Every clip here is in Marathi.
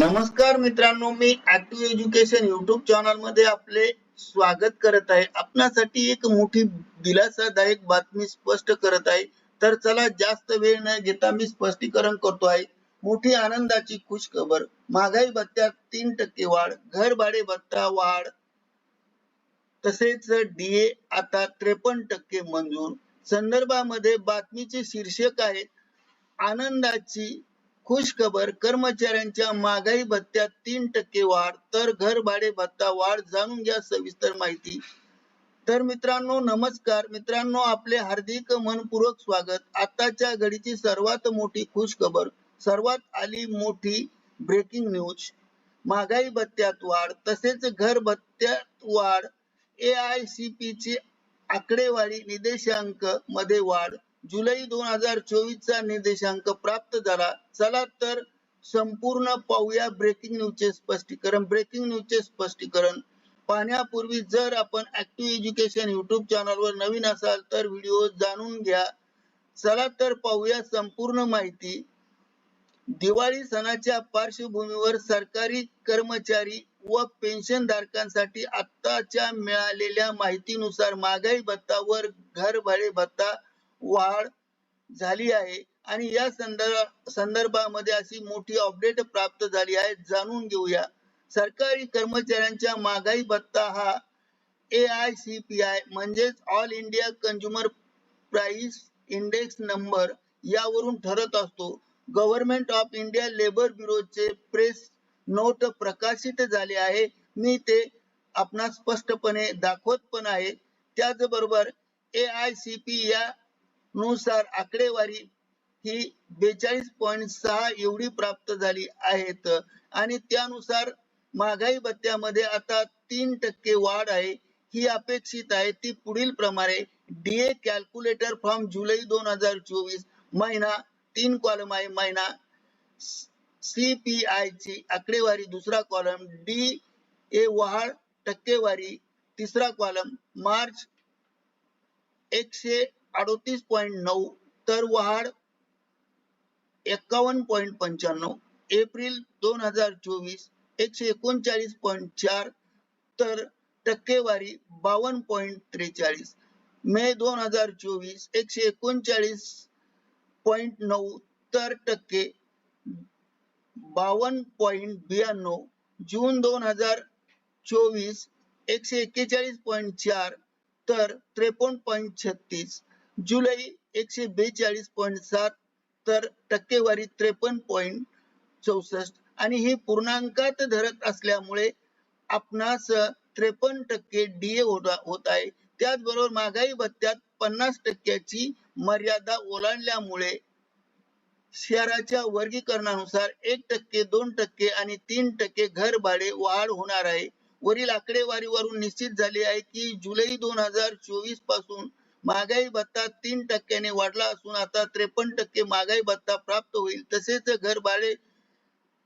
नमस्कार मित्रांनो मी ऍक्टिव्ह एज्युकेशन युट्यूब चॅनलमध्ये आपले स्वागत करत आहे. आपणासाठी एक मोठी दिलासादायक बातमी स्पष्ट करत आहे. तर चला जास्त वेळ न घेता मी स्पष्टीकरण करतो आहे. मोठी आनंदाची खुश खबर महागाई भत्त्यात तीन टक्के वाढ घर भाडे भत्ता वाढ तसेच डीए आता त्रेपन्न टक्के मंजूर. संदर्भामध्ये बातमीचे शीर्षक आहे आनंदाची खुश खबर कर्मचाऱ्यांच्या महागाई भत्त्यात तीन टक्के वाढ तर घर भाडे भत्ता वाढ जाणून घ्या सविस्तर माहिती. तर मित्रांनो नमस्कार. मित्रांनो आपले हार्दिक मनपूर्वक स्वागत. आताच्या घडीची सर्वात मोठी खुश खबर सर्वात आली मोठी ब्रेकिंग न्यूज महागाई भत्त्यात वाढ तसेच घर भत्त्यात वाढ पी ची आकडेवारी निर्देशांकमध्ये वाढ जुलै दोन हजार चोवीस चा निर्देशांक प्राप्त झाला. चला तर संपूर्ण पाहूया ब्रेकिंग न्यूजचे स्पष्टीकरण. ब्रेकिंग न्यूजचे स्पष्टीकरण पाहण्यापूर्वी जर आपण ऍक्टिव्ह एज्युकेशन युट्यूब चॅनलवर नवीन असाल तर व्हिडिओ जाणून घ्या. चला तर पाहूया संपूर्ण माहिती. दिवाळी सणाच्या पार्श्वभूमीवर सरकारी कर्मचारी व पेन्शन धारकांसाठी आताच्या मिळालेल्या माहितीनुसार महागाई भत्ता वर घर भाडे भत्ता वाढ झाली आहे. आणि या संदर्भ संदर्भामध्ये अशी मोठी अपडेट प्राप्त झाली आहे. जाणून घेऊया. सरकारी कर्मचाऱ्यांच्या महागाई भत्ता हा A I C P I म्हणजेच all India consumer price index number यावरून ठरत असतो. गव्हर्नमेंट ऑफ इंडिया लेबर ब्युरोचे प्रेस नोट प्रकाशित झाले आहे. मी ते आपणास स्पष्टपणे दाखवत पण आहे. त्याचबरोबर ए आय सी पी या नुसार आकडेवारी ही बेचाळीस पॉईंट सहा एवढी प्राप्त झाली आहेत. आणि त्यानुसार महागाई भत्त्यामध्ये आता तीन टक्के वाढ आहे. ही अपेक्षित आहे. ती पुढील प्रमाणे डीए कॅल्क्युलेटर फ्रॉम जुलै दोन हजार चोवीस महिना तीन कॉलम आहे. महिना सीपीआय ची आकडेवारी दुसरा कॉलम डी ए वाढ टक्केवारी तिसरा कॉलम मार्च एकशे अडोतीस पॉईंट नऊ तर वाढ एक्कावन्न पॉईंट पंच्याण्णव. एप्रिल दोन हजार चोवीस एकशे एकोणचाळीस पॉईंट चार तर टक्केवारी बावन्न पॉईंट त्रेचाळीस. मे दोन हजार चोवीस एकशे एकोणचाळीस पॉईंट नऊ तर टक्के बावन्न पॉईंट ब्याण्णव. जून दोन हजार चोवीस एकशे एक्केचाळीस पॉईंट चार तर त्रेपन्न पॉईंट छत्तीस. जुलै एकशे बेचाळीस पॉईंट सात तर टक्केवारी त्रेपन्न पॉईंट चौसष्ट. आणि ही पूर्णांकात धरत असल्यामुळे आपणास त्रेपन्न टक्के डीए होत आहे. त्याचबरोबर महागाई भत्त्यात पन्नास टक्क्याची मर्यादा ओलांडल्यामुळे शहराच्या वर्गीकरणानुसार एक टक्के दोन टक्के आणि तीन टक्के घर भाडे वाढ होणार आहे. वरील आकडेवारीवरून निश्चित झाले आहे की जुलै दोन हजार चोवीसपासून महागाई भत्ता तीन टक्क्याने वाढला असून आता त्रेपन्न टक्के महागाई भत्ता प्राप्त होईल तसेच घर भाडे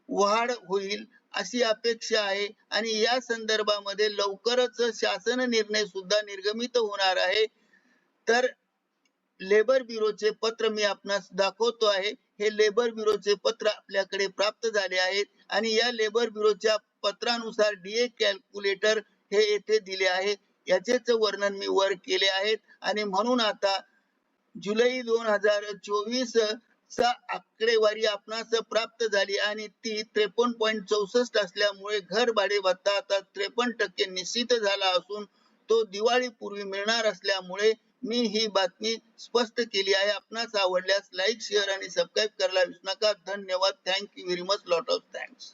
वाढ होईल अशी अपेक्षा आहे. आणि या संदर्भामध्ये लवकरच शासन निर्णय सुद्धा निर्गमित होणार आहे. तर लेबर ब्युरोचे पत्र मी आपणास दाखवतो आहे. हे लेबर ब्युरोचे पत्र आपल्याकडे प्राप्त झाले आहेत. आणि या लेबर ब्युरोच्या पत्रानुसार डीए कॅल्क्युलेटर हे येथे दिले आहे. याचेच वर्णन मी वर केले आहेत. आणि म्हणून आता जुलै दोन हजार चोवीस चा आकडेवारी आपणास प्राप्त झाली आणि ती त्रेपन्न पॉईंट चौसष्ट असल्यामुळे घर भाडे भत्ता आता त्रेपन्न टक्के निश्चित झाला असून तो दिवाळी पूर्वी मिळणार असल्यामुळे मी ही बातमी स्पष्ट केली आहे. आपणास आवडल्यास लाईक शेअर आणि सबस्क्राईब करायला विसरू नका. धन्यवाद. Thank you very much lot of thanks